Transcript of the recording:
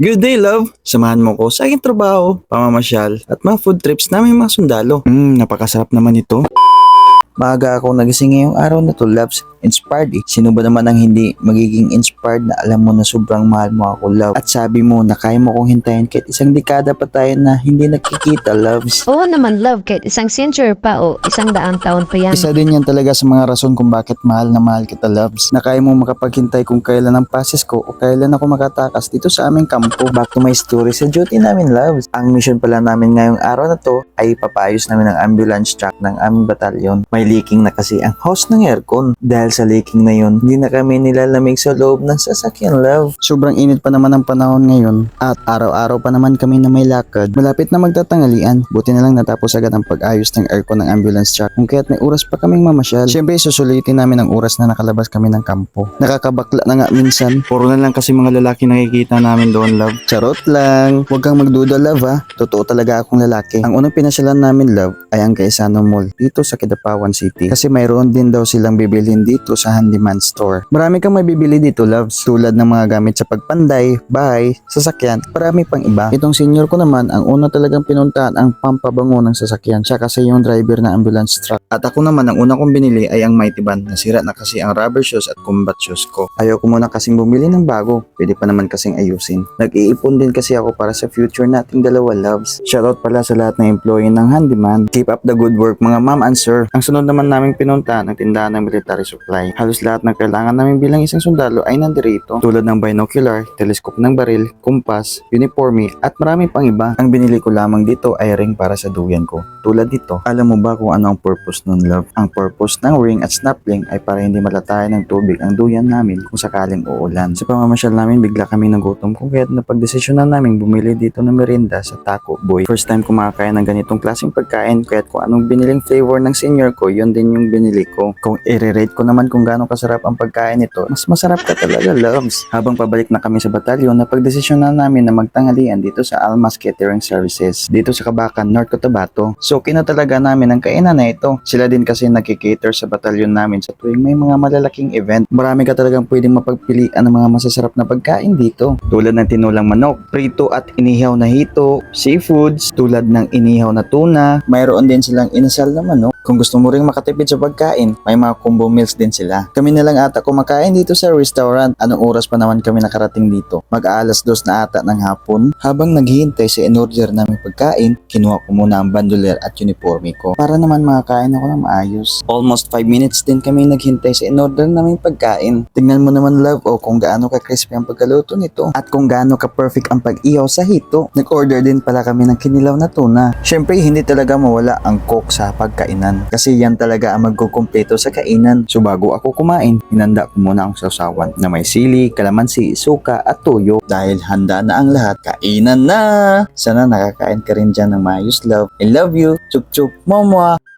Good day, love. Samahan mo ko sa aking trabaho, pamamasyal, at mga food trips namin mga sundalo. Hmm, napakasarap naman ito. Maaga ako nagising ngayong araw na to, loves. Inspired eh. Sino ba naman ang hindi magiging inspired na alam mo na sobrang mahal mo ako, love? At sabi mo na kaya mo kong hintayin kahit isang dekada pa tayo na hindi nagkikita, loves. Oo naman love, kahit isang century pa o isang daang taon pa yan. Isa din yan talaga sa mga rason kung bakit mahal na mahal kita, loves. Na kaya mo makapaghintay kung kailan ang pases ko o kailan ako makatakas dito sa aming kampo. Back to my story sa duty namin, loves. Ang mission pala namin ngayong araw na to ay papayos namin ang ambulance truck ng aming batalyon. May leaking na kasi ang host ng aircon. Dahil sa leaking na yun, hindi na kami nilalamig sa loob ng sasakyan, love. Sobrang init pa naman ang panahon ngayon at araw-araw pa naman kami na may lakad. Malapit na magtatangalian. Buti na lang natapos agad ang pag-ayos ng aircon ng ambulance truck kung kaya't may oras pa kaming mamasyal. Siyempre, susulitin namin ang oras na nakalabas kami ng kampo. Nakakabakla na nga minsan. Puro na lang kasi mga lalaki nakikita namin doon, love. Charot lang. Huwag kang magduda, love, ha. Totoo talaga akong lalaki. Ang unang pinasyalan namin, love, ay ang Kaisano Mall dito sa Kidapawan City. Kasi mayroon din daw silang bibilhin dito sa handyman store. Marami kang mabibili dito, loves. Tulad ng mga gamit sa pagpanday, bahay, sasakyan, marami pang iba. Itong senior ko naman, ang una talagang pinuntahan ang pampabango ng sasakyan. Siya kasi yung driver ng ambulance truck. At ako naman, ang una kong binili ay ang Mighty Band. Nasira na kasi ang rubber shoes at combat shoes ko. Ayaw ko muna kasing bumili ng bago. Pwede pa naman kasing ayusin. Nag-iipon din kasi ako para sa future nating dalawa loves. Shoutout pala sa lahat ng employee ng handyman. Keep up the good work mga ma'am and sir. Ang sunod naman naming pinuntahan ang tindahan ng military supply. Halos lahat ng kailangan namin bilang isang sundalo ay nandirito. Tulad ng binocular, telescope ng baril, kumpas, uniforme at marami pang iba. Ang binili ko lamang dito ay ring para sa duyan ko. Tulad dito, alam mo ba kung ano ang purpose nun love? Ang purpose ng ring at snapling ay para hindi malatayan ng tubig ang duyan namin kung sakaling uulan. Sa pamamasyal namin, bigla kami nagutom kung kaya't napagdesisyonan namin bumili dito ng merienda sa Taco Boy. First time kumakain ng ganitong klaseng pagkain kaya't kung anong biniling flavor ng senior ko, yun din yung binili ko. Kung i-rate ko naman kung gaano kasarap ang pagkain nito, mas masarap ka talaga, loves. Habang pabalik na kami sa batalyon, napagdesisyonan namin na magtanghalian dito sa Almas Catering Services, dito sa Kabakan, North Cotabato. So, kinatalaga namin ang kainan na ito. Sila din kasi nagkikater sa batalyon namin sa tuwing may mga malalaking event. Marami ka talagang pwedeng mapagpilian ng mga masasarap na pagkain dito. Tulad ng tinulang manok, prito at inihaw na hito, seafoods, tulad ng inihaw na tuna. Mayroon din silang inasal na manok. Kung gusto mo ring makatipid sa pagkain, may mga combo meals din sila. Kami na lang ata kumakain dito sa restaurant. Anong oras pa naman kami nakarating dito? Mag-aalas dos na ata ng hapon. Habang naghihintay sa in-order namin pagkain, kinuha ko muna ang bandoler at uniforme ko para naman makakain ako ng maayos. Almost 5 minutes din kami naghintay sa in-order namin pagkain. Tingnan mo naman love o kung gaano ka crispy ang pagkaluto nito at kung gaano ka perfect ang pag-ihaw sa hito. Nag-order din pala kami ng kinilaw na tuna. Syempre hindi talaga mawala ang coke sa pagkainan kasi yan talaga ang magkukumpleto sa kainan. So bago ako kumain, hinanda ko muna ang sausawan na may sili, kalamansi, suka at tuyo. Dahil handa na ang lahat, kainan na! Sana nakakain ka rin dyan ng maayos love. I love you! Chup chup! Momwa!